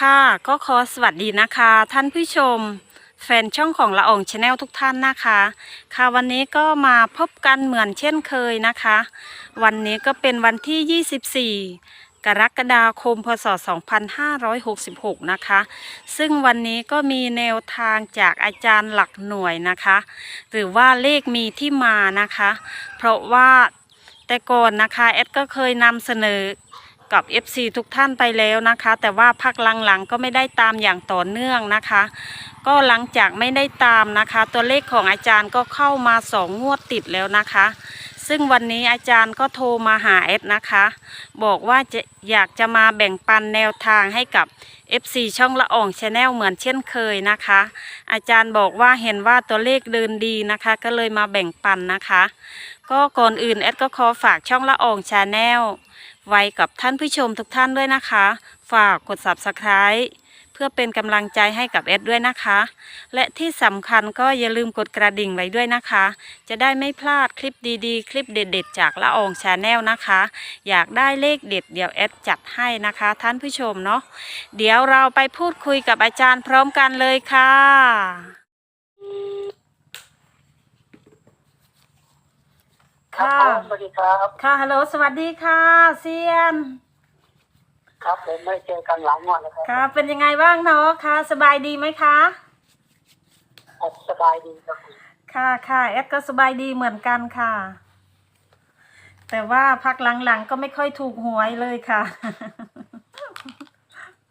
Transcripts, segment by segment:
ค่ะ ก็ขอสวัสดีนะคะ ท่านผู้ชม แฟนช่องของละอองชาแนลทุกท่านนะคะ ค่ะวันนี้ก็มาพบกันเหมือนเช่นเคยนะคะ วันนี้ก็เป็นวันที่ 24 กรกฎาคมพศ 2566 นะคะ ซึ่งวันนี้ก็มีแนวทางจากอาจารย์หลักหน่วยนะคะ หรือว่าเลขมีที่มานะคะ เพราะว่าแต่ก่อนนะคะแอดก็เคยนำเสนอ กับ FC ทุกท่านไปแล้วนะคะ แต่ว่าพักหลังๆก็ไม่ได้ตามอย่างต่อเนื่องนะคะ ก็หลังจากไม่ได้ตามนะคะ ตัวเลขของอาจารย์ก็เข้ามาสองงวดติดแล้วนะคะ ซึ่งวันนี้อาจารย์ก็โทรมาหาเอสนะคะ บอกว่าจะอยากจะมาแบ่งปันแนวทางให้กับ FC ช่องละอ่องชาแนลเหมือนเช่นเคยนะคะ อาจารย์บอกว่าเห็นว่าตัวเลขเดินดีนะคะ ก็เลยมาแบ่งปันนะคะ ก็ก่อนอื่นแอดก็ขอฝากช่องละอ่องชาแนล ไว้กับท่านผู้ชมทุกท่านด้วยนะคะ ฝากกด subscribe เพื่อเป็นกำลังใจให้กับเอดด้วยนะคะ และที่สำคัญก็อย่าลืมกดกระดิ่งไว้ด้วยนะคะ จะได้ไม่พลาดคลิปดีๆ คลิปเด็ดๆ จากละอองชาแนลนะคะ อยากได้เลขเด็ดเดี๋ยวเอดจัดให้นะคะ ท่านผู้ชมเนาะเดี๋ยวเราไปพูดคุยกับอาจารย์พร้อมกันเลยค่ะ ครับ ค่ะ ผม สวัสดีครับ ค่ะฮัลโหลสวัสดีค่ะเซียน ครับผมไม่ได้เจอกันหลายงวดแล้วครับค่ะเป็นยังไงบ้างเนาะคะสบายดีไหมคะผมสบายดีครับผมค่ะค่ะแอดก็สบายดีเหมือนกันค่ะ แต่ว่าพักหลังๆก็ไม่ค่อยถูกหวยเลยค่ะ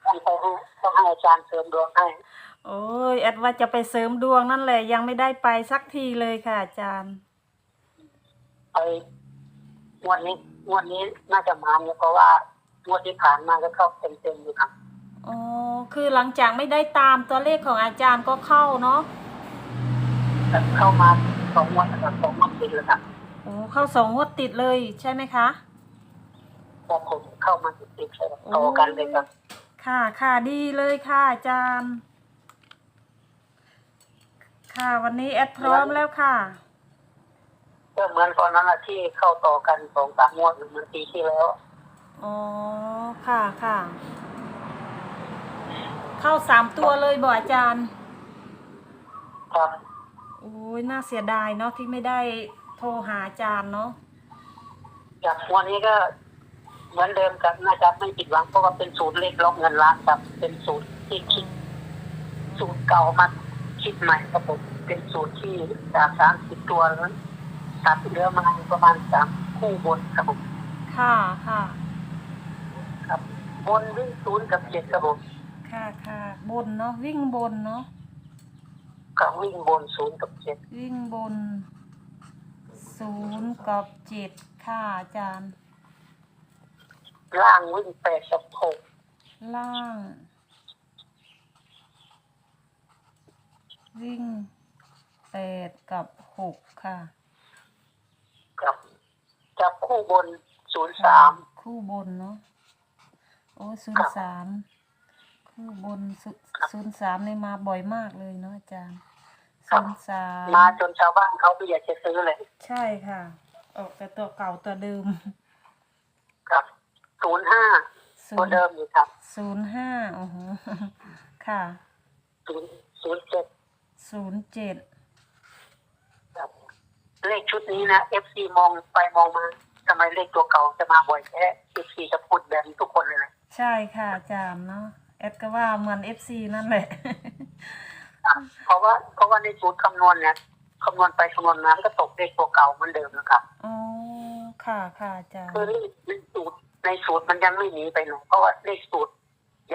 ต้องไปให้ต้องให้อาจารย์เสริมดวงให้โอ้ยแอดว่าจะไปเสริมดวงนั่นแหละยังไม่ได้ไปสักทีเลยค่ะอาจารย์ไป งวดนี้งวดนี้น่าจะมาเนี่ยเพราะว่างวดที่ผ่านมาก็เข้าเต็มๆอยู่ครับอ๋อคือหลังจากไม่ได้ตามตัวเลขของอาจารย์ก็เข้าเนาะแต่เข้ามาสองงวดนะครับสองงวดติดแล้วครับโอ้เข้าสองงวดติดเลยใช่ไหมคะพอผมเข้ามาติดๆเลยต่อกันเลยครับ ค่ะค่ะดีเลยค่ะอาจารย์ ค่ะวันนี้แอดพร้อมแล้วค่ะ ก็เหมือนตอนนั้นอะที่เข้าต่อกันสองสามงวดเหมือนปีที่แล้ว อ๋อ ค่ะค่ะ เข้าสามตัวเลยบอกอาจารย์ ครับโอ้ยน่าเสียดายเนาะที่ไม่ได้โทรหาอาจารย์เนาะจากงวันนี้ก็เหมือนเดิมครับน่าจะไม่ผิดหวังเพราะว่าเป็นสูตรเลขล็อกเงินล้านครับ เป็นสูตรที่คิดสูตรเก่ามาคิดใหม่ครับผมเป็นสูตรที่จากสามสิบตัวนั้น ตัดเหลือมาประมาณสามคู่บนครับผมค่ะค่ะครับ บนวิ่งศูนย์กับเจ็ดครับผมค่ะค่ะบนเนาะวิ่งบนเนาะกับวิ่งบนศูนย์กับเจ็ดวิ่งบนศูนย์กับเจ็ดค่ะอาจารย์ ล่างวิ่งแปดกับหกล่าง วิ่งแปดกับหกค่ะกับ จับคู่บนศูนย์สามคู่บนเนาะโอ้ศูนย์สามคู่บนศูนย์สามนี่มาบ่อยมากเลยเนาะอาจารย์ศูนย์สามมาจนชาวบ้านเขาไม่อยากจะซื้อเลย ใช่ค่ะ ออกแต่ตัวเก่าตัวเดิมครับศูนย์ห้าศูตัวนย์เดิมอยู่ครับศูนย์ห้าโอ้โหค่ะศูนย์ศูนย์เจ็ดศูนย์เจ็ดครับ เลขชุดนี้นะเอฟซีมองไปมองมาทำไมเลขตัวเก่าจะมาบ่อยแค่เอฟซีจะพูดแบบนี้ทุกคนเลยนะใช่ค่ะอาจารย์เนาะแอดก็ว่าเหมือนเอฟซีนั่นแหละ เพราะว่าเพราะว่าในสูตรคำนวณเนี่ยคำนวณไปคำนวณมามันก็ตกเลขตัวเก่าเหมือนเดิมนะครับอ๋อค่ะค่ะอาจารย์คือเลขในสูตรในสูตรมันยังไม่หนีไปไหนเพราะว่าเลขสูตร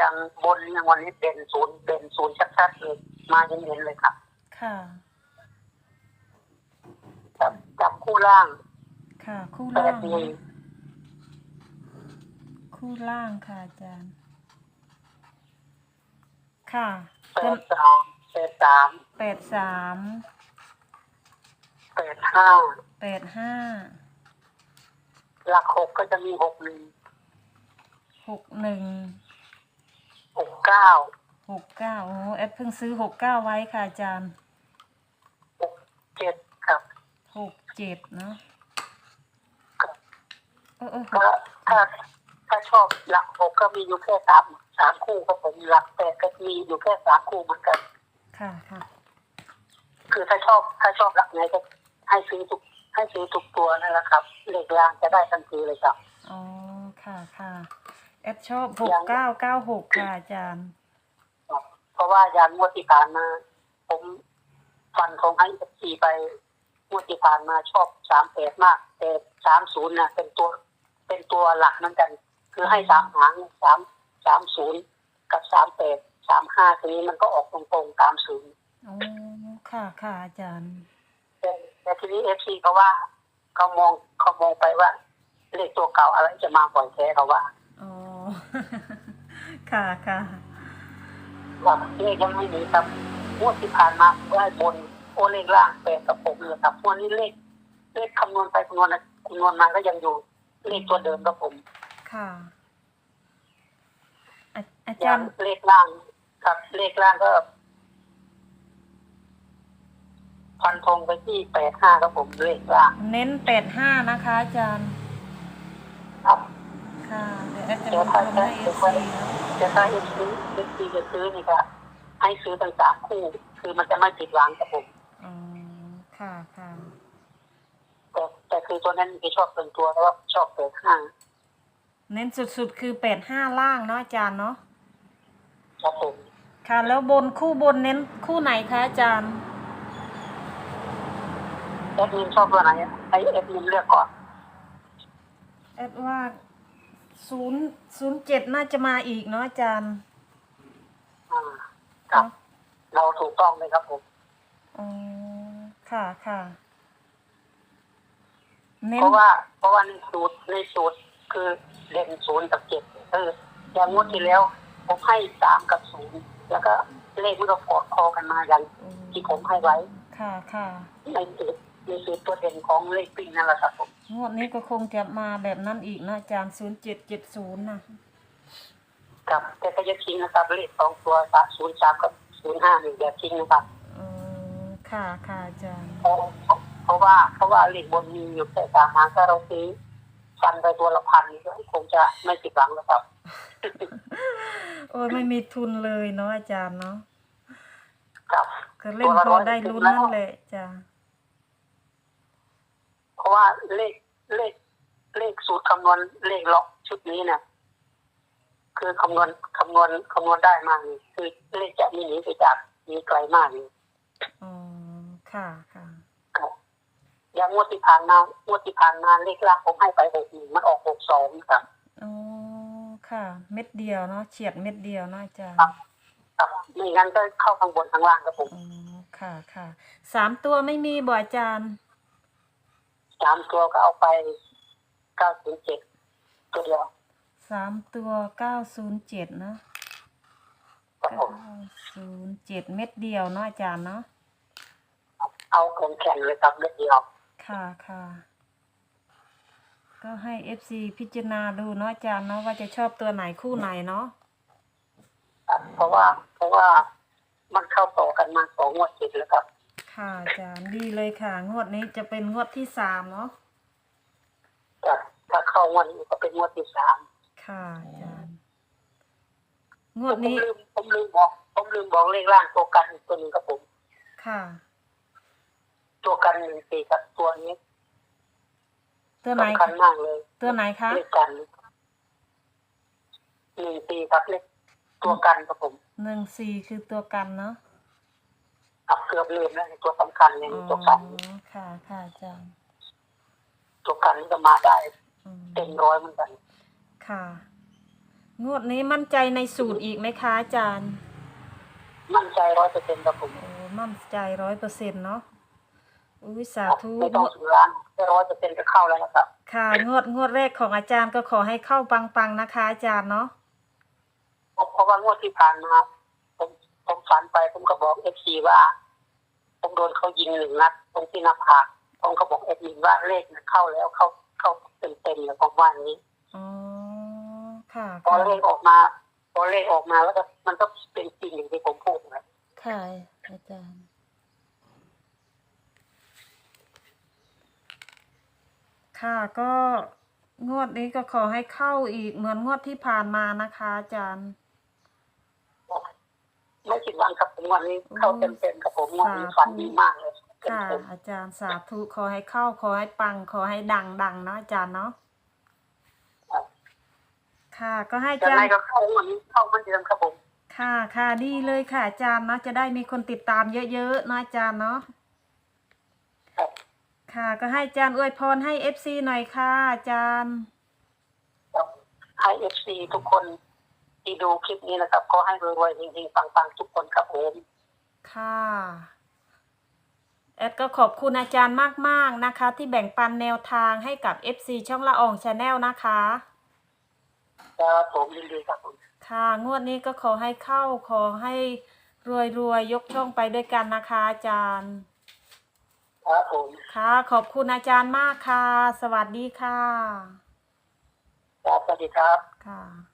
ยังบนยังวันนี้เป็นศูนย์เป็นศูนย์ชัดๆเลยมาเย็นๆเลยครับ ค่ะ จับจับคู่ล่างค่ะ คู่แปล่าดง หนึ่งคู่ล่างค่ะอาจารย์ ค่ะแปเป็นดสามแปดสามแปดสามแปดห้าแปดห้าหลักหกก็จะมีหกหนึ่งหกหนึ่งหกเก้าหกเก้าโอ้แอดเพิ่งซื้อหกเก้าไว้ค่ะอาจารย์ หกเจ็ดครับ หก เจ็ดเนาะครับเออเออหก็กถ้าถ้าชอบหลักหกก็มีอยู่แค่สามสามคู่ครับผมหลักแปดก็มีอยู่แค่สามคู่เหมือนกัน ค่ะค่ะคือถ้าชอบถ้าชอบหลักไหนก็ให้ซื้อทุกให้ซื้อทุกตัวนั่นแหละครับเลขรางจะได้ทันทีเลยครับอ๋อค่ะค่ะแอดชอบหกเก้าเก้าหกค่ะอาจารย์เพราะว่าอย่างงวดที่ผ่านมาผมฟันของให้สีไปง วดที่ผ่านมาชอบสามแปดมาก แต่สามศูนย์น่ะเป็นตัวเป็นตัวหลักเหมือนกัน คือให้สามหางสามสามศูนย์กับสามแปดสามห้าทีนี้มันก็ออกตรงๆตามศูนย์อ๋อค่ะค่ะอาจารย์แต่แต่ทีนี้เอฟซีเขาว่าเขามองเขามองไปว่าเลขตัวเก่าอะไรจะมาบ่อยแท้เขาว่าอ๋อค่ะค่ะว่าเลขยังไม่มีครับงวดที่ผ่านมาได้บน โอเลขล่างแปดกับผมเลยครับงวันนี้เลขเลขคำนวณไปคำนวณคำนวณมาก็ยังอยู่เลขตัวเดิมครับผม ค่ะ อาอาอจาย่ารงย์เลขล่างครับเลขล่างก็พันธงไปที่แปดห้าครับผมเลขล่าง เน้นแปดห้านะคะ อาจารย์ ครับ ค่ะเดี๋ยวแอดจะลงทุนให้เอฟซีนะแต่ถ้าเอฟซีเอฟซีจะซื้อนี่ก็ให้ซื้อตั้งสามคู่ คือมันจะไม่ผิดหวังครับผม อ๋อ ค่ะค่ะ แต่แต่คือตัวนั้นไม่ชอบเป็นตัวแล้วาชอบแปดห้าเน้นสุดๆ คือแปดห้าล่างเนาะอาจารย์เนาะ ครับผมค่ะ แล้วบนคู่บนเน้นคู่ไหนคะอาจารย์ แอดมินชอบตัวไหนอะให้แอดมินเลือกก่อนแอดว่าศูนย์ศูนย์เจ็ดน่าจะมาอีกเนาะอาจารย์ อ่าครับ เราถูกต้องเลยครับผม อ๋อค่ะค่ะเน้นเพราะว่า เพราะว่าในสูตรในสูตรคือเด่นศูนย์กับเจ็ดเอออย่างงวดที่แล้ว ผมให้สามกับศูนย์แล้วก็เลขมันก็กอดคอกันมาอย่างอืมที่ผมให้ไว้ ค่ะค่ะในสูตรในสูตรตัวเด่นของเลขปิ้งนั่นแหละครับผมงวดนี้ก็คงจะมาแบบนั้นอีกนะอาจารย์ศูนย์เจ็ดเจ็ดศูนย์นะครับแต่ก็จะทิ้งนะครับเลขสองตัวสามศูนย์สามกับศูนย์ห้าหนึ่งอย่าทิ้งนะครับอืม ค่ะค่ะอาจารย์เพราะเพราะว่าเพราะว่าเลขบนมีอยู่แค่สามหางถ้าเราซื้อฟันไปตัวละพันก็คงจะไม่ผิดหวังนะครับ โอ้ยไม่มีทุนเลยเนาะอาจารย์เนาะครับก็เล่นพอได้ลุ้นนั่นแหละจ้ะเพราะว่าเลขเลขเลขสูตรคำนวณเลขล็อกชุดนี้เนี่ยคือคำนวณคำนวณคำนวณได้มากนี่คือเลขจะมีหนีไปจากมีไกลมากนี่อ๋อ ค่ะค่ะครับอย่างงวดที่ผ่านมางวดที่ผ่านมาเลขล่างผมให้ไปหกหนึ่งมันออกหกสองครับอ๋อค่ะ เม็ดเดียวเนาะเฉียดเม็ดเดียวเนาะอาจารย์ครับครับไม่งั้นก็เข้าข้างบนข้างล่างครับผมอ๋อค่ะค่ะสามตัวไม่มีบ่อาจารย์สามตัวก็เอาไปเก้าศูนย์เจ็ดตัวเดียวสามตัวเก้าศูนย์เจ็ดเนาะครับผเก้ามศูนย์เจ็ดเม็ดเดียวเนาะอาจารย์เนาะ เอาแข็งแข็งๆเลยครับเม็ดเดียว ค่ะค่ะก็ให้เอฟซีพิจารณาดูเนาะอาจารย์เนาะว่าจะชอบตัวไหนคู่ไหนเนาะครับเพราะว่าเพราะว่ามันเข้าต่อกันมาสองงวดติดแล้วครับ ค่ะอาจารย์ดีเลยค่ะ งวดนี้จะเป็นงวดที่สามเนาะครับถ้าเข้างวดนี้ก็เป็นงวดที่สามค่ะอาจารย์งผวดมนี้ลืมผมลืมบอกผมลืมบอกเลขล่างตัวกันอีกตัวหนึ่งครับผม ค่ะ ตัวกันหนึ่งสี่กับตัวนี้ตัวไหนสำคัญมากเลยตัวไหนคะเลขกันหนึ่งสี่ครับเลขตัวกันครับผมหนึ่งสี่คือตัวกันเนาะครับเกือบลืมแล้วตัวสำคัญเนี่ยอ๋อตัวกันค่ะค่ะอาจารย์ตัวกันนี่ก็มาได้อืมเต็มร้อยเหมือนกัน ค่ะ งวดนี้มั่นใจในสูตรอีกไหมคะอาจารย์ มั่นใจร้อยเปอร์เซ็นต์ครับผมโอ้มั่นใจร้อยเปอร์เซ็นต์เนาะ อุ้ยสาครับธุไม่ต้องถึงล้านแค่ร้อยเปอร์เซ็นต์ก็เข้าแล้วนะครับค่ะ งวดงวดแรกของอาจารย์ก็ขอให้เข้าปังๆนะคะ อาจารย์เนาะเพราะว่างวดที่ผ่านมาผมผมฝันไปผมก็บอกเอฟซีว่าผมโดนเขายิงหนึ่งนัดตรงที่หน้าผากผมก็บอกเอฟซีว่าเลขมันเข้าแล้วเข้าเข้าเต็มเต็มๆเลยผมว่าอย่างนี้อ๋อค่ะพอค่ะเลขออกมาพอเลขออกมาแล้วก็มันก็เป็นจริงอย่างที่ผมพูดนะค่ะอาจารย์ ค่ะก็งวดนี้ก็ขอให้เข้าอีกเหมือนงวดที่ผ่านมานะคะอาจารย์ ไม่ผิดหวังครับผมวันนี้เข้าเต็มๆกับผมวันนี้ฝันดีมากเลยเค่ะต็มอาจารย์สาธุขอให้เข้า ขอให้ปัง ขอให้ดังดังๆเนาะอาจารย์เนาะๆครับค่ะ ก็ให้อาจะจารไงย์ก็เข้าวันนี้เข้าเหมือนเดิมครับผมค่ะค่ะดีเลยค่ะอาจารย์เนาะจะได้มีคนติดตามเยอะๆเนาะอาจารย์เนาะครับ ค่ะ ก็ให้อาจารย์อวยพรให้เอฟซีหน่อยค่ะอาจารย์ครับให้เอฟซีทุกคนที่ดูคลิปนี้นะครับก็ให้รวยๆจริงๆปังๆทุกคนครับผมค่ะแอดก็ขอบคุณอาจารย์มากๆนะคะ ที่แบ่งปันแนวทางให้กับ FC ช่องละอองชาแนลนะคะครับผมยินดีครับผมค่ะ งวดนี้ก็ขอให้เข้าขอให้รวยรวยๆยกช่องไปด้วยกันนะคะอาจารย์ ครับผมค่ะ ขอบคุณอาจารย์มากค่ะ สวัสดีค่ะ ครับสวัสดีครับค่ะ